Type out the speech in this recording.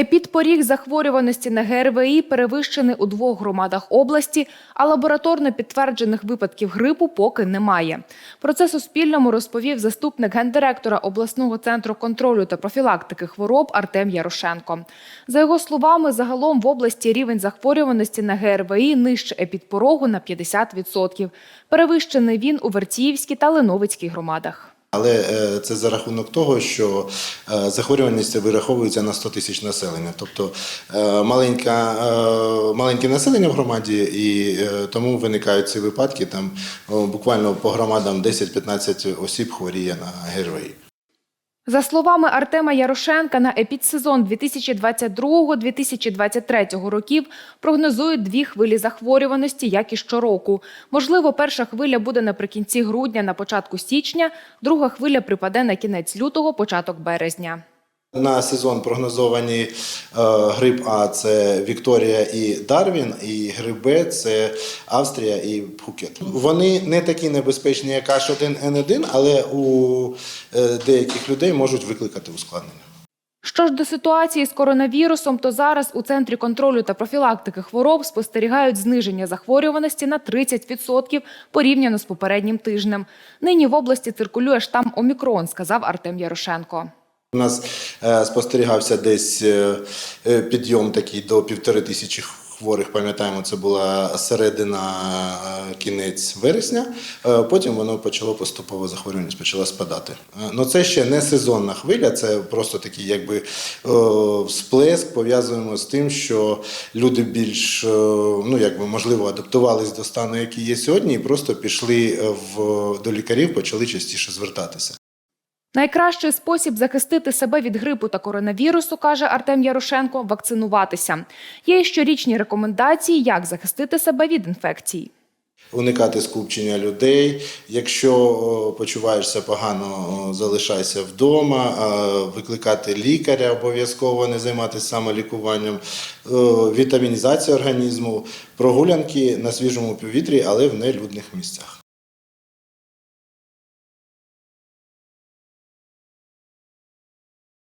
Епідпоріг захворюваності на ГРВІ перевищений у двох громадах області, а лабораторно підтверджених випадків грипу поки немає. Про це Суспільному розповів заступник гендиректора обласного центру контролю та профілактики хвороб Артем Ярошенко. За його словами, загалом в області рівень захворюваності на ГРВІ нижче епідпорогу на 50%. Перевищений він у Вертіївській та Леновицькій громадах. Але е, це за рахунок того, що е, захворюваність вираховується на 100 тисяч населення, тобто е, маленька, маленьке населення в громаді, і тому виникають ці випадки. Там буквально по громадам 10-15 осіб хворіє на ГРВІ. За словами Артема Ярошенка, на епідсезон 2022-2023 років прогнозують дві хвилі захворюваності, як і щороку. Можливо, перша хвиля буде наприкінці грудня, на початку січня, друга хвиля припаде на кінець лютого, початок березня. На сезон прогнозовані е, грип А це Вікторія і Дарвін, і грип Б це Австрія і Пхукет. Вони не такі небезпечні, як H1N1, але у е, деяких людей можуть викликати ускладнення. Що ж до ситуації з коронавірусом, то зараз у центрі контролю та профілактики хвороб спостерігають зниження захворюваності на 30% порівняно з попереднім тижнем. Нині в області циркулює штам Омікрон, сказав Артем Ярошенко. У нас е, спостерігався десь е, е, підйом такий до півтори тисячі хворих. Пам'ятаємо, це була середина кінець вересня. Потім воно почало поступово захворюваність почала спадати. Ну це ще не сезонна хвиля, це просто такий якби всплеск. Пов'язуємо з тим, що люди більш ну якби можливо адаптувались до стану, який є сьогодні, і просто пішли в до лікарів, почали частіше звертатися. Найкращий спосіб захистити себе від грипу та коронавірусу, каже Артем Ярошенко, вакцинуватися. Є щорічні рекомендації, як захистити себе від інфекцій. Уникати скупчення людей. Якщо почуваєшся погано, залишайся вдома, викликати лікаря обов'язково, не займатися самолікуванням, вітамінізація організму, прогулянки на свіжому повітрі, але в нелюдних місцях.